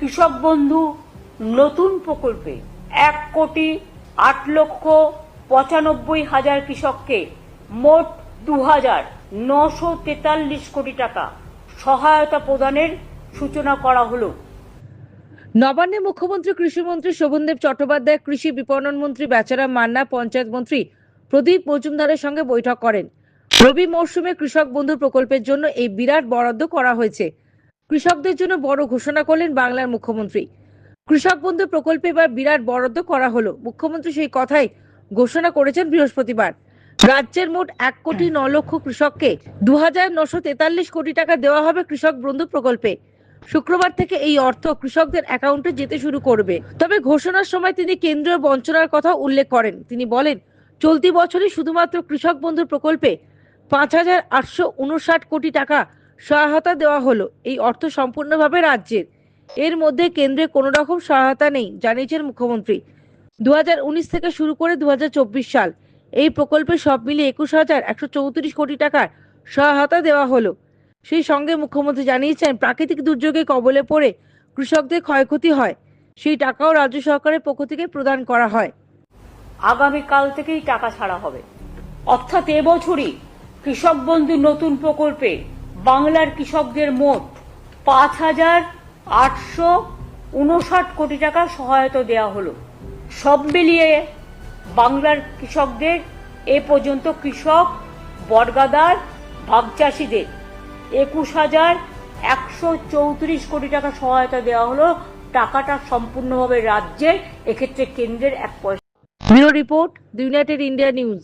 কৃষক বন্ধু নতুন প্রকল্পে এক কোটি আট লক্ষ পঁচানব্বই হাজার কৃষককে মোট দু হাজার নশো তেতাল্লিশ কোটি টাকা সহায়তা প্রদানের সূচনা করা হলো। নবান্নে মুখ্যমন্ত্রী কৃষিমন্ত্রী শোভনদেব চট্টোপাধ্যায়, কৃষি বিপণন মন্ত্রী বেচারাম মান্না, পঞ্চায়েত মন্ত্রী প্রদীপ মজুমদারের সঙ্গে বৈঠক করেন। রবি মরশুমে কৃষক বন্ধু প্রকল্পের জন্য এই বিরাট বরাদ্দ করা হয়েছে। কৃষকদের জন্য বড় ঘোষণা করলেন বাংলার মুখ্যমন্ত্রী। কৃষক বন্ধু প্রকল্পে এবার বিরাট বরাদ্দ করা হলো। মুখ্যমন্ত্রী সেই কথাই ঘোষণা করেছেন বৃহস্পতিবার। রাজ্যের মোট এক কোটি ন লক্ষ কৃষককে দু হাজার নশো তেতাল্লিশ কোটি টাকা দেওয়া হবে কৃষক বন্ধু প্রকল্পে। শুক্রবার থেকে এই অর্থ কৃষকদের অ্যাকাউন্টে যেতে শুরু করবে। তবে ঘোষণার সময় তিনি কেন্দ্রীয় বঞ্চনার কথা উল্লেখ করেন। তিনি বলেন, চলতি বছরই শুধুমাত্র কৃষক বন্ধু প্রকল্পে পাঁচ হাজার আটশো উনষাট কোটি টাকা সহায়তা দেওয়া হলো। এই অর্থ সম্পূর্ণভাবে রাজ্যের। এর মধ্যে কেন্দ্রে কোনো রকম সহায়তা নেই, জানিয়েছেন মুখ্যমন্ত্রী। দু হাজার উনিশ থেকে শুরু করে দু হাজার চব্বিশ সাল এই প্রকল্পে সব মিলিয়ে একুশ হাজার একশো চৌত্রিশ কোটি টাকার সহায়তা দেওয়া হলো। সেই সঙ্গে মুখ্যমন্ত্রী জানিয়েছেন, প্রাকৃতিক দুর্যোগে কবলে পড়ে কৃষকদের ক্ষয়ক্ষতি হয়। সেই টাকাও রাজ্য সরকারের পক্ষ থেকে প্রদান করা হয়। আগামীকাল থেকেই টাকা ছাড়া হবে। অর্থাৎ এবছরই কৃষক বন্ধু নতুন প্রকল্পে বাংলার কৃষকদের মোট পাঁচ হাজার আটশো উনষাট কোটি টাকা সহায়তা দেওয়া হলো। সব মিলিয়ে বাংলার কৃষকদের এ পর্যন্ত কৃষক বর্গাদার ভাগচাষীদের একুশ হাজার একশো চৌত্রিশ কোটি টাকা সহায়তা দেওয়া হলো। টাকাটা সম্পূর্ণভাবে রাজ্যের, এক্ষেত্রে কেন্দ্রের এক পয়সা। Report United India news.